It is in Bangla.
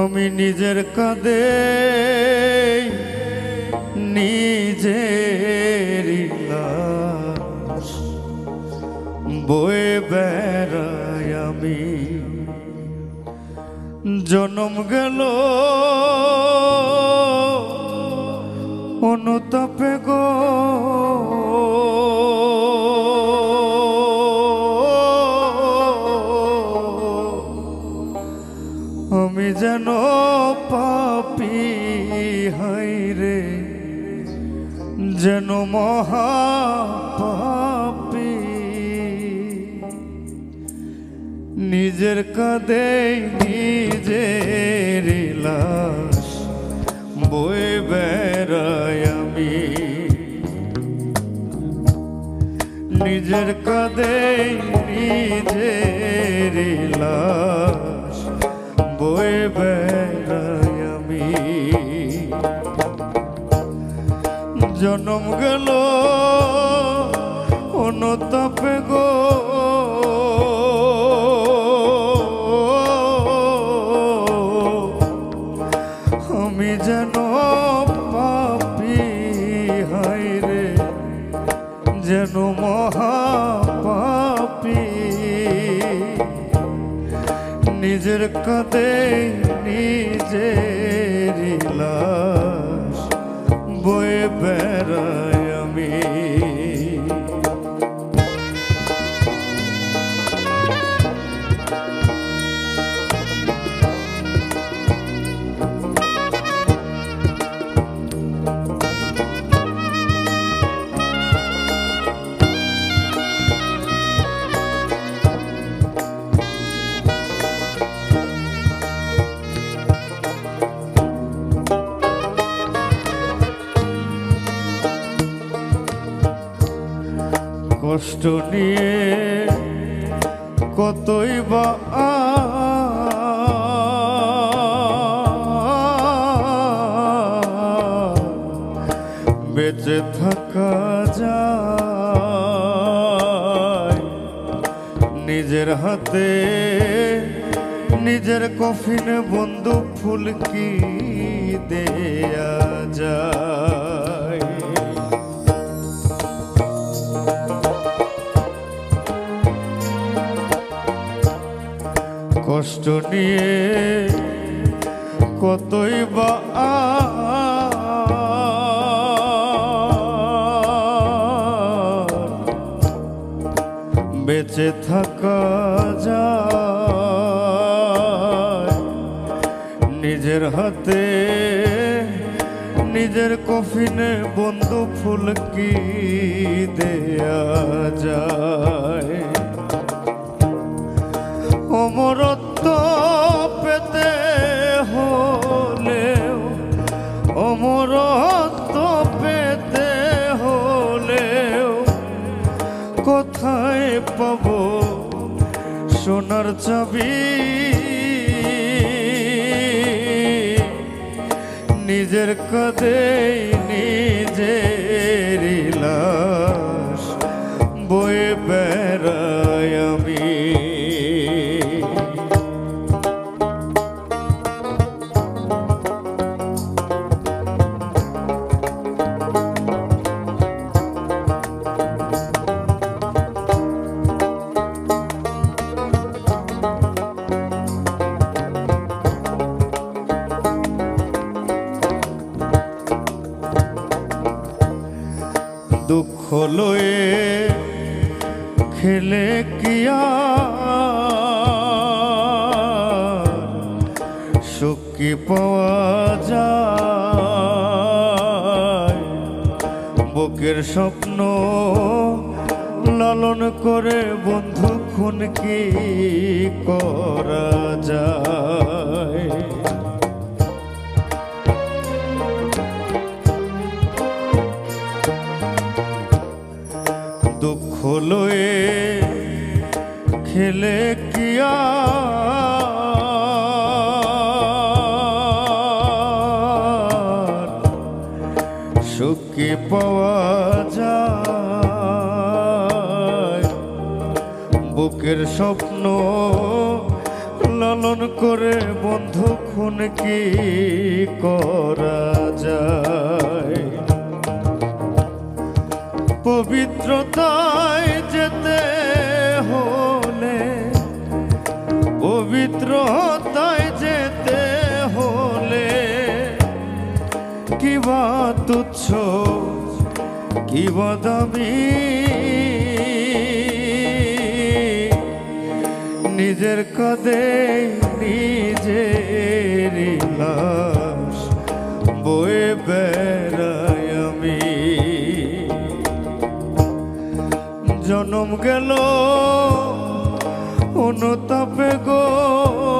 আমি নিজের কাঁদে নিজের বয়ে বেড়াই আমি। জনম গেল অনুতাপে গো। যেন পাপি হাই রে, যেন মহা পাপি নিজের কাঁধে নিজের লাশ বয়ে বেড়াই আমি। নিজের কাঁধে নিজের লাশ বয়ে বেড়াই আমি। জনম গেল অনুতাপে গো। আমি যেন পাপি হাই রে যেন মহা নিজের কাঁধে নিজের লাশ বয়ে বেড়ায় আমি। কষ্ট নিয়ে কতই বা বেঁচে থাকা যায়। নিজের হাতে নিজের কফিনে বন্দুক ফুলকি দেয়া। কষ্ট নিয়ে কতই বা বেঁচে থাকা যায়। নিজের হাতে, নিজের কফিনে বন্ধু ফুলকি দেয়া যায়? অমরত্ব কোথায় পাব সোনার চাবি নিজের কদে নিজের লাশ দুঃখ লয়ে খেলে কিয়া সুখী পাওয়া যায়। বুকের স্বপ্ন লালন করে বন্ধু খুন কি করা যায়? খেলে কিয়া? সুখী পাওয়া যায়। বুকের স্বপ্ন লালন করে বন্ধু খুন কি করা যায়? পবিত্রতায় যেতে হলে পবিত্রতায় যেতে হলে কিবা তুচ্ছ কিবা দামি? নিজের কাঁধে নিজের লাশ বয়ে বেড়াই আমি। জনম গেল অনুতাপে গো।